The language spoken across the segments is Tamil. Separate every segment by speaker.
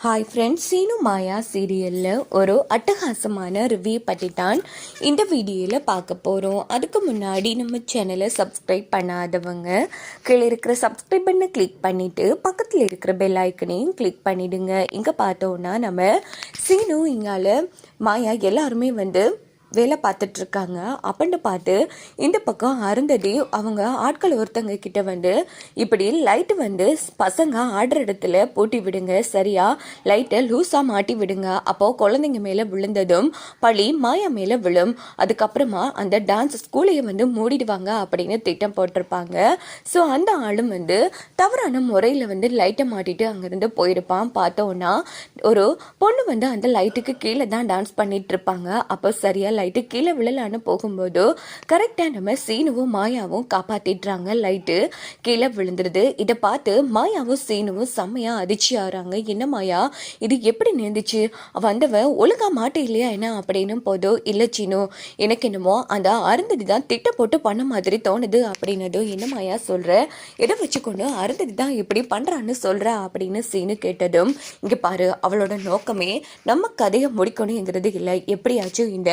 Speaker 1: ஹாய் ஃப்ரெண்ட்ஸ் சீனு மாயா சீரியலில் ஒரு அட்டகாசமான ரிவ்யூ பற்றி தான் இந்த வீடியோவில் பார்க்க போகிறோம் அதுக்கு முன்னாடி நம்ம சேனலை சப்ஸ்கிரைப் பண்ணாதவங்க கீழே இருக்கிற சப்ஸ்கிரைப் பண்ண கிளிக் பண்ணிவிட்டு பக்கத்தில் இருக்கிற பெல் ஐக்கனையும் கிளிக் பண்ணிவிடுங்க இங்கே பார்த்தோன்னா நம்ம சீனு இங்கால மாயா எல்லாருமே வந்து வேலை பார்த்துட்டு இருக்காங்க அப்படின்னு பார்த்து இந்த பக்கம் அருந்ததி அவங்க ஆட்கள் ஒருத்தங்க கிட்ட வந்து இப்படி லைட்டு வந்து பசங்க ஆடுற இடத்துல பூட்டி விடுங்க சரியா? லைட்டை லூஸாக மாட்டி விடுங்க. அப்போ குழந்தைங்க மேலே விழுந்ததும் பழி மாயா மேலே விழும். அதுக்கப்புறமா அந்த டான்ஸ் ஸ்கூலையே வந்து மூடிடுவாங்க அப்படின்னு திட்டம் போட்டிருப்பாங்க. ஸோ அந்த ஆளும் வந்து தவறான முறையில் வந்து லைட்டை மாட்டிட்டு அங்கேருந்து போயிருப்பான். பார்த்தோன்னா ஒரு பொண்ணு வந்து அந்த லைட்டுக்கு கீழே தான் டான்ஸ் பண்ணிட்டு இருப்பாங்க அப்போ லைட்டு கீழே விழலான்னு போகும்போது கரெக்டாக நம்ம சீனுவும் மாயாவும் காப்பாற்றிடுறாங்க லைட்டு கீழே விழுந்துருது. இதை பார்த்து மாயாவும் சீனுவும் செம்மையாக அதிர்ச்சி ஆகிறாங்க. என்ன மாயா? இது எப்படி நேர்ந்துச்சு? வந்தவன் ஒழுங்காக மாட்ட இல்லையா என்ன? அப்படின்னு போதோ இல்லை சீனு எனக்கு என்னமோ அந்த அருந்ததி தான் திட்ட போட்டு பண்ண மாதிரி தோணுது. அப்படின்னதும் என்ன மாயா சொல்கிற எதை வச்சுக்கொண்டு அருந்ததி தான் இப்படி பண்ணுறான்னு சொல்கிற அப்படின்னு சீனு கேட்டதும் இங்கே பாரு அவளோட நோக்கமே நம்ம கதையை முடிக்கணுங்கிறது இல்லை. எப்படியாச்சும் இந்த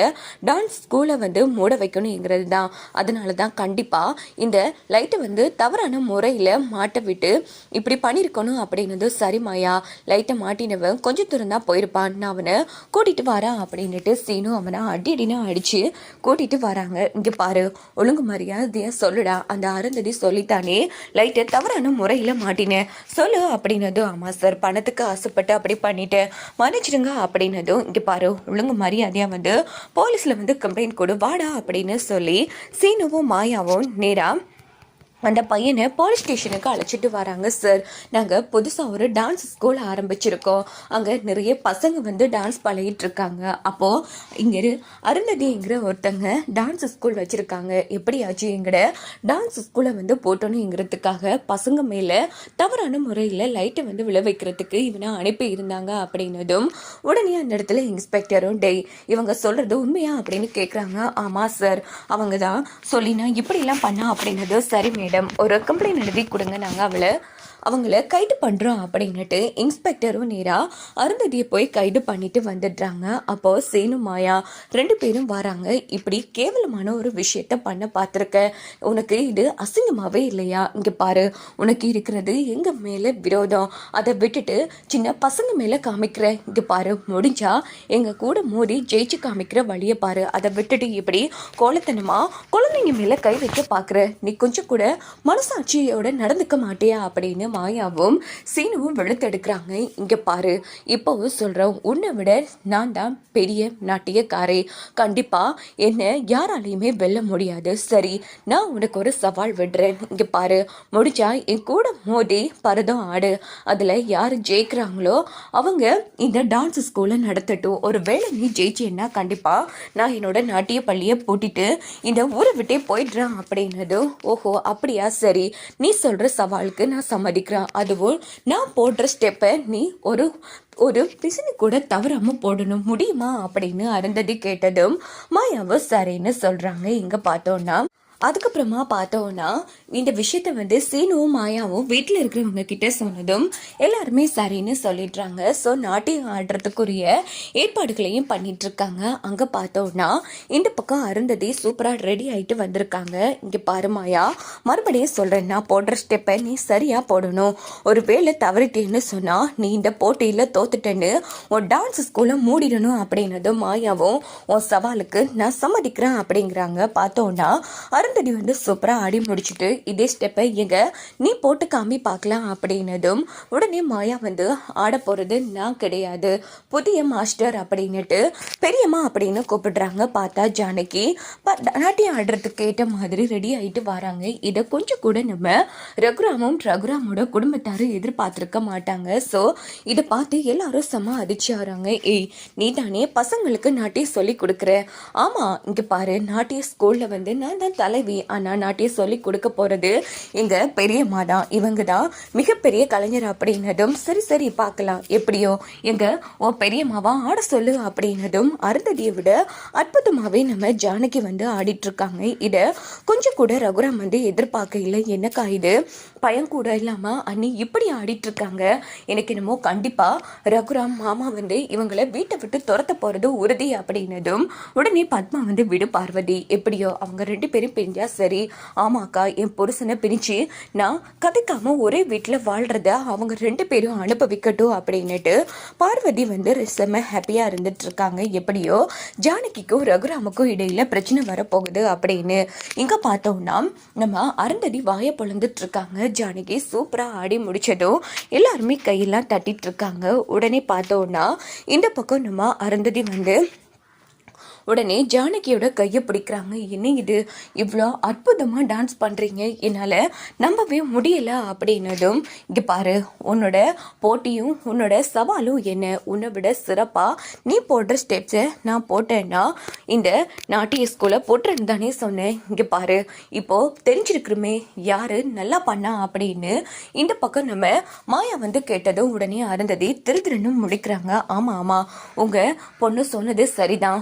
Speaker 1: டான்ஸ் ஸ்கூலை வந்து மூட வைக்கணுங்கிறது தான் அதனால தான் கண்டிப்பாக இந்த லைட்டை வந்து தவறான முறையில் மாட்ட விட்டு இப்படி பண்ணியிருக்கணும் அப்படின்னது சரி மாயா. லைட்டை மாட்டினவன் கொஞ்சம் தூரம் தான் போயிருப்பான். நான் அவனை கூட்டிகிட்டு வரான் அப்படின்னுட்டு சீனு அவனை அடி அடின்னு அடித்து கூட்டிகிட்டு வராங்க. இங்கே பாரு ஒழுங்கு மரியாதையை சொல்லுடா. அந்த அருந்ததி சொல்லித்தானே லைட்டை தவறான முறையில் மாட்டினேன் சொல்லு அப்படின்னதும் ஆமாம் சார் பணத்துக்கு ஆசைப்பட்டு அப்படி பண்ணிட்டேன். மன்னிச்சிடுங்க அப்படின்னதும் இங்கே பாரு ஒழுங்கு மரியாதையாக வந்து போலீஸ் போலீஸில் வந்து கம்ப்ளைண்ட் கொடு வாடா அப்படின்னு சொல்லி சீனுவும் மாயாவும் நேராக அந்த பையனை போலீஸ் ஸ்டேஷனுக்கு அழைச்சிட்டு வராங்க சார் நாங்கள் புதுசாக ஒரு டான்ஸ் ஸ்கூல் ஆரம்பிச்சிருக்கோம். அங்கே நிறைய பசங்க வந்து டான்ஸ் பழகிட்டு இருக்காங்க. அப்போது இங்கே அருந்ததிங்கிற ஒருத்தங்க டான்ஸ் ஸ்கூல் வச்சுருக்காங்க. எப்படியாச்சும் எங்கட டான்ஸ் ஸ்கூலை வந்து போட்டோனுங்கிறதுக்காக பசங்க மேலே தவறான முறையில் லைட்டை வந்து விழ வைக்கிறதுக்கு இவனை அனுப்பி இருந்தாங்க அப்படின்னதும் உடனே அந்த இடத்துல இன்ஸ்பெக்டரும் டெய் இவங்க சொல்கிறது உண்மையா? அப்படின்னு கேட்குறாங்க ஆமாம் சார் அவங்க தான் சொல்லினா இப்படிலாம் பண்ணா? அப்படின்னதும் சரி மேடம். ஒரு கம்ப்ளைண்ட் எழுதி கொடுங்க. நாங்கள் அவளை அவங்கள கைது பண்ணுறோம் அப்படின்னுட்டு இன்ஸ்பெக்டரும் நேராக அருந்ததியை போய் கைது பண்ணிட்டு வந்துடுறாங்க. அப்போது சேனு மாயா ரெண்டு பேரும் வராங்க. இப்படி கேவலமான ஒரு விஷயத்த பண்ண பார்த்துருக்க. உனக்கு இது அசிங்கமாகவே இல்லையா? இங்கே பாரு உனக்கு இருக்கிறது எங்கள் மேலே விரோதம். அதை விட்டுட்டு சின்ன பசங்க மேலே காமிக்கிற. இங்கே பாரு முடிஞ்சா எங்கள் கூட மோதி ஜெயிச்சு காமிக்கிற வழியை பாரு. அதை விட்டுட்டு இப்படி கோலத்தனமாக குழந்தைங்க மேலே கை வைக்க பார்க்குற. நீ கொஞ்சம் கூட மனசாட்சியோட நடந்துக்க மாட்டியா அப்படின்னு மாயாவும் சீனுவும் வெளுத்தெடுக்கிறாங்க. இங்கே பாரு இப்போவும் சொல்கிறேன் உன்னை விட நான் தான் பெரிய நாட்டியக்காரே. கண்டிப்பாக என்னை யாராலையுமே வெல்ல முடியாது. சரி நான் உனக்கு ஒரு சவால் விடுறேன். இங்கே பாரு முடிச்சா என் கூட மோதி பரதம் ஆடு. அதில் யார் ஜெயிக்கிறாங்களோ அவங்க இந்த டான்ஸ் ஸ்கூலை நடத்தட்டும். ஒரு வேளை நீ ஜெயிச்சேன்னா கண்டிப்பாக நான் என்னோட நாட்டிய பள்ளியை பூட்டிட்டு இந்த ஊரை விட்டே போயிடுறேன் அப்படின்னதும் ஓஹோ அப்படியா? சரி நீ சொல்கிற சவாலுக்கு நான் சம்மதிக்கிறேன் அதுவும் நான் போடுற ஸ்டெப்பை நீ ஒரு ஒரு பிசினு கூட தவறாம போடணும். முடியுமா? அப்படின்னு அருந்ததி கேட்டதும் மாயாவும் சரின்னு சொல்றாங்க. இங்க பார்த்தோன்னா அதுக்கப்புறமா பார்த்தோன்னா இந்த விஷயத்த வந்து சீனுவும் மாயாவும் வீட்டில் இருக்கிறவங்க கிட்ட சொன்னதும் எல்லாருமே சரின்னு சொல்லிடுறாங்க. ஸோ நாட்டியம் ஆடுறதுக்குரிய ஏற்பாடுகளையும் பண்ணிட்டு இருக்காங்க அங்கே பார்த்தோன்னா இந்த பக்கம் அருந்ததி சூப்பராக ரெடி ஆகிட்டு வந்திருக்காங்க. இங்கே பாரு மாயா மறுபடியும் சொல்கிறேன் நான் போடுற ஸ்டெப்பை நீ சரியாக போடணும். ஒரு வேளை தவறிட்டேன்னு சொன்னால் நீ இந்த போட்டியில் தோத்துட்டேன்னு உன் டான்ஸ் ஸ்கூலை மூடிடணும் அப்படின்னதும் மாயாவும் உன் சவாலுக்கு நான் சம்மதிக்கிறேன் அப்படிங்கிறாங்க. பார்த்தோன்னா அருந்ததி வந்து சூப்பராக ஆடி முடிச்சுட்டு இதே ஸ்டெப்பை எங்க நீ போட்டு காமி பார்க்கலாம் அப்படின்னதும் உடனே மாயா வந்து ஆட போகிறது நான் கிடையாது. புதிய மாஸ்டர் அப்படின்னுட்டு பெரியம்மா அப்படின்னு கூப்பிடுறாங்க. பார்த்தா ஜானகி. நாட்டியம் ஆடுறதுக்கு ஏற்ற மாதிரி ரெடி ஆகிட்டு வராங்க. இதை கொஞ்சம் கூட நம்ம ரகுராமும் ரகுராமோட குடும்பத்தாரும் எதிர்பார்த்துருக்க மாட்டாங்க. ஸோ இதை பார்த்து எல்லாரும் செம அதிர்ச்சி ஆகிறாங்க ஏய் நீ தானே பசங்களுக்கு நாட்டியம் சொல்லி கொடுக்குற. ஆமாம் இங்கே பாரு நாட்டிய ஸ்கூலில் வந்து நான் தான் தலை தலைவி ஆனால் நாட்டியம் சொல்லி கொடுக்க போகிறது எங்கள் பெரியம்மா தான். இவங்க தான் மிகப்பெரிய கலைஞர் அப்படின்னதும் சரி சரி பார்க்கலாம். எப்படியோ எங்கள் ஓ பெரியம்மாவா ஆட சொல்லு அப்படின்னதும் அருந்ததியை விட அற்புதமாகவே நம்ம ஜானகி வந்து ஆடிட்டு இருக்காங்க இதை கொஞ்சம் கூட ரகுராம் வந்து எதிர்பார்க்கல என்னக்கா இது? பயம் கூட இல்லாமல் அண்ணி இப்படி ஆடிட்டு இருக்காங்க எனக்கு என்னமோ கண்டிப்பாக ரகுராம் மாமா வந்து இவங்களை வீட்டை விட்டு துரத்த போகிறது உறுதி அப்படின்னதும் உடனே பத்மா வந்து விடு பார்வதி. எப்படியோ அவங்க ரெண்டு பேரும் பிரிஞ்சா சரி. ஆமாக்கா என் புருஷனை பிரிச்சு நான் கதைக்காம ஒரே வீட்டில் வாழ்றத அவங்க ரெண்டு பேரும் அனுபவிக்கட்டும் அப்படின்னுட்டு பார்வதி வந்து செம்ம ஹாப்பியாக இருந்துட்டு இருக்காங்க எப்படியோ ஜானகிக்கும் ரகுராமுக்கும் இடையில பிரச்சனை வரப்போகுது அப்படின்னு இங்கே பார்த்தோம்னா நம்ம அருந்ததி வாயை பொழந்துட்டு இருக்காங்க ஜானகி சூப்பராக ஆடி முடிச்சதும் எல்லாருமே கையெல்லாம் தட்டிட்டு இருக்காங்க உடனே பார்த்தோம்னா இந்த பக்கம் நம்ம அருந்ததி வந்து உடனே ஜானகியோட கையை பிடிக்கிறாங்க. என்ன இது? இவ்வளோ அற்புதமாக டான்ஸ் பண்ணுறீங்க என்னால் நம்பவே முடியலை அப்படின்னதும் இங்கே பாரு உன்னோட போட்டியும் உன்னோட சவாலும் என்ன? உன்னை விட சிறப்பாக நீ போடுற ஸ்டெப்ஸை நான் போட்டேன்னா இந்த நாட்டிய ஸ்கூலில் போட்டுறேன்னு தானே சொன்னேன். இங்கே பாரு இப்போது தெரிஞ்சிருக்கிறோமே யார் நல்லா பண்ணா அப்படின்னு. இந்த பக்கம் நம்ம மாயா வந்து கேட்டதும் உடனே அருந்ததி திரு திருன்னு முடிக்கிறாங்க ஆமாம் ஆமாம் உங்கள் பொண்ணு சொன்னது சரிதான்.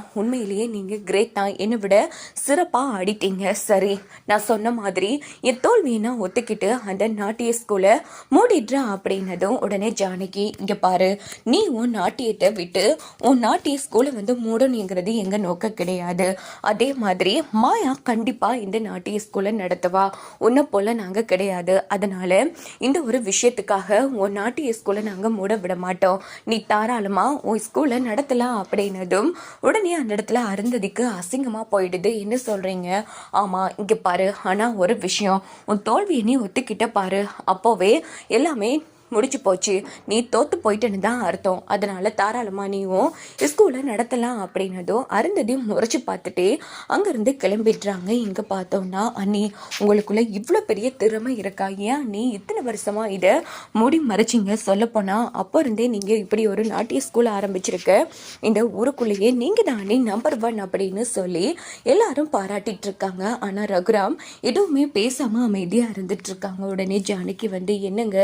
Speaker 1: உண்மையிலேயே நீங்கள் கிரேட் தான் என்னை விட சிறப்பாக ஆடிட்டீங்க. சரி நான் சொன்ன மாதிரி என் தோல்வியை ஒத்துக்கிட்டு அந்த நாட்டிய ஸ்கூலை மூடிடுறா அப்படின்னதும் உடனே ஜானகி இங்கே பாரு நீ உன் நாட்டியத்தை விட்டு உன் நாட்டிய ஸ்கூலை வந்து மூடணுங்கிறது எங்கள் நோக்கம் கிடையாது. அதே மாதிரி மாயா கண்டிப்பாக இந்த நாட்டிய ஸ்கூலை நடத்துவா? உன்னை போல நாங்கள் கிடையாது. அதனால இந்த ஒரு விஷயத்துக்காக உன் நாட்டிய ஸ்கூலை நாங்கள் மூட விட மாட்டோம். நீ தாராளமாக உன் ஸ்கூலை நடத்தலாம் அப்படின்னதும் உடனே அந்த இடத்துல அருந்ததிக்கு அசிங்கமாக போயிடுது. என்ன சொல்கிறீங்க ஆமாம் இங்கே பாரு. ஆனால் ஒரு விஷயம். உன் தோல்வியை நீ ஒத்துக்கிட்ட பாரு. அப்போவே எல்லாமே முடிச்சு போச்சு. நீ தோத்து போயிட்டேன்னு தான் அர்த்தம். அதனால தாராளமா நீயும் ஸ்கூலை நடத்தலாம் அப்படின்னதும் அருந்ததையும் முறைச்சு பார்த்துட்டே அங்கேருந்து கிளம்பிடுறாங்க. இங்கே பார்த்தோம்னா அண்ணி உங்களுக்குள்ள இவ்வளோ பெரிய திறமை இருக்கா? ஏன் நீ இத்தனை வருஷமா இதை மூடி மறைச்சிங்க? சொல்லப்போனால் அப்போ இருந்தே நீங்கள் இப்படி ஒரு நாட்டிய ஸ்கூல் ஆரம்பிச்சிருக்க. இந்த ஊருக்குள்ளேயே நீங்கள் தானே நம்பர் ஒன் அப்படின்னு சொல்லி எல்லாரும் பாராட்டிட்டு இருக்காங்க. ஆனால் ரகுராம் எதுவுமே பேசாமல் அமைதியாக இருந்துட்டு இருக்காங்க. உடனே ஜானகி வந்து என்னங்க?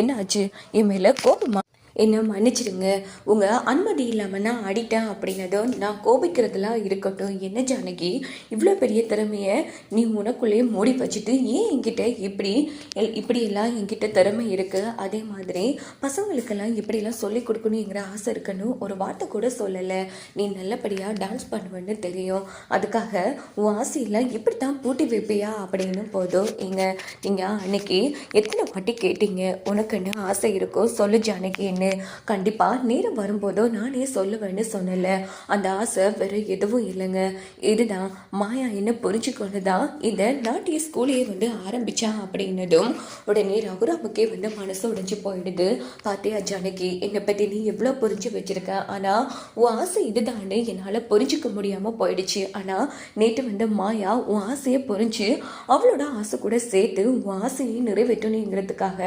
Speaker 1: என்ன ஆச்சு என் மேலே கோபமா என்னை மன்னிச்சிடுங்க. உங்கள் அனுமதி இல்லாமல் நான் அடிட்டேன் அப்படின்னதும் நான் கோபிக்கிறதுலாம் இருக்கட்டும். என்ன ஜானகி இவ்வளோ பெரிய திறமையை நீ உனக்குள்ளேயே மூடி வச்சுட்டு ஏன் என்கிட்ட இப்படி எல்- இப்படியெல்லாம் என்கிட்ட திறமை இருக்குது அதே மாதிரி பசங்களுக்கெல்லாம் இப்படிலாம் சொல்லிக் கொடுக்கணுங்கிற ஆசை இருக்குன்னு ஒரு வார்த்தை கூட சொல்லலை. நீ நல்லபடியாக டான்ஸ் பண்ணுவேன்னு தெரியும். அதுக்காக உன் ஆசையெல்லாம் இப்படி தான் பூட்டி வைப்பியா அப்படின்னு போதும். நீங்கள் நீங்கள் அன்னைக்கு எத்தனை வாட்டி கேட்டீங்க? உனக்குன்னு ஆசை இருக்கோ? சொல்லு ஜானகின்னு கண்டிப்பாக நேரம் வரும்போதோ நானே சொல்லுவேன்னு சொன்னல அந்த ஆசை வேறு எதுவும் இல்லைங்க. இதுதான் மாயா என்ன புரிஞ்சுக்கொண்டு தான் இந்த நாட்டிய ஸ்கூலையே வந்து ஆரம்பிச்சா அப்படின்னதும் உடனே ரகுராமுக்கே வந்து மனசு உடைஞ்சு போயிடுது. பார்த்தியா ஜானகி என்னை பற்றி நீ எவ்வளோ புரிஞ்சு வச்சிருக்க? ஆனால் உன் ஆசை இதுதான்னு என்னால் புரிஞ்சுக்க முடியாமல் போயிடுச்சு. ஆனால் நேற்று வந்து மாயா உன் ஆசையை புரிஞ்சு அவளோட ஆசை கூட சேர்த்து உன் ஆசையை நிறைவேற்றணுங்கிறதுக்காக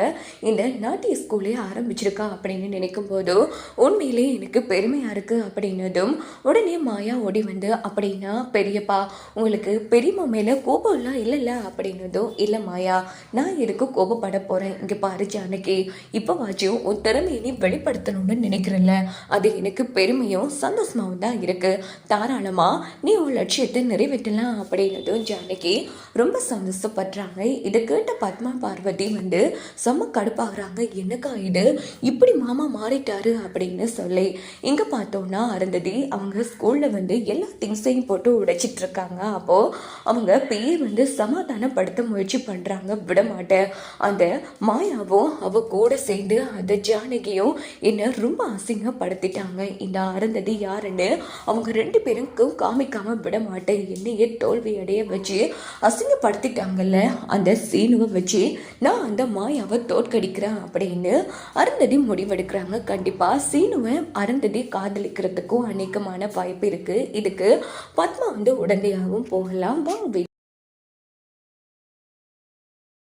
Speaker 1: இந்த நாட்டிய ஸ்கூலே ஆரம்பிச்சிருக்கா அப்படின்னு நினைக்கும் போதோ உண்மையிலே எனக்கு பெருமையாக இருக்குது அப்படின்னதும் உடனே மாயா ஓடி வந்து அப்படின்னா பெரியப்பா உங்களுக்கு பெரியம்மா மேலே கோபம்லாம் இல்லைல்ல அப்படின்னதும் இல்லை மாயா நான் எதுக்கு கோபப்பட போகிறேன் இங்கே பாரு ஜானகி இப்போ வாச்சும் உன் திறமையை நீ வெளிப்படுத்தணும்னு நினைக்கிறல்ல. அது எனக்கு பெருமையும் சந்தோஷமாவும் தான் இருக்குது தாராளமாக நீ உன் லட்சியத்தை நிறைவேற்றலாம் அப்படின்னதும் ஜானகி ரொம்ப சந்தோஷப்படுறாங்க. இதை கேட்ட பத்மா பார்வதி வந்து செம்ம கடுப்பாகிறாங்க. எனக்கா இது? இப்படி மாமா மாறிட்டாரு அப்படின்னு சொல்லி இங்கே பார்த்தோம்னா அருந்ததி அவங்க ஸ்கூலில் வந்து எல்லா திங்ஸையும் போட்டு உடைச்சிட்டு இருக்காங்க அப்போது அவங்க பேர் வந்து சமாதானப்படுத்த முயற்சி பண்ணுறாங்க விடமாட்டேன் அந்த மாயாவும் அவ கூட சேர்ந்து அந்த ஜானகியும் என்ன ரொம்ப அசிங்கப்படுத்திட்டாங்க. இந்த அருந்ததி யாருன்னு அவங்க ரெண்டு பேருக்கும் காமிக்காமல் விட மாட்டேன். என்னையே தோல்வி அடைய வச்சு அசிங்கப்படுத்திட்டாங்கல்ல அந்த சீனுவை வச்சு நான் அந்த மாயாவை தோற்கடிக்கிறேன் அப்படின்னு அருந்ததி முடிவெடுக்கிறாங்க கண்டிப்பாக சீனுவை அருந்ததி காதலிக்கிறதுக்கும் அநேகமான வாய்ப்பு இருக்குது இதுக்கு பத்மா வந்து உடனடியாகவும் போகலாம். வாங்க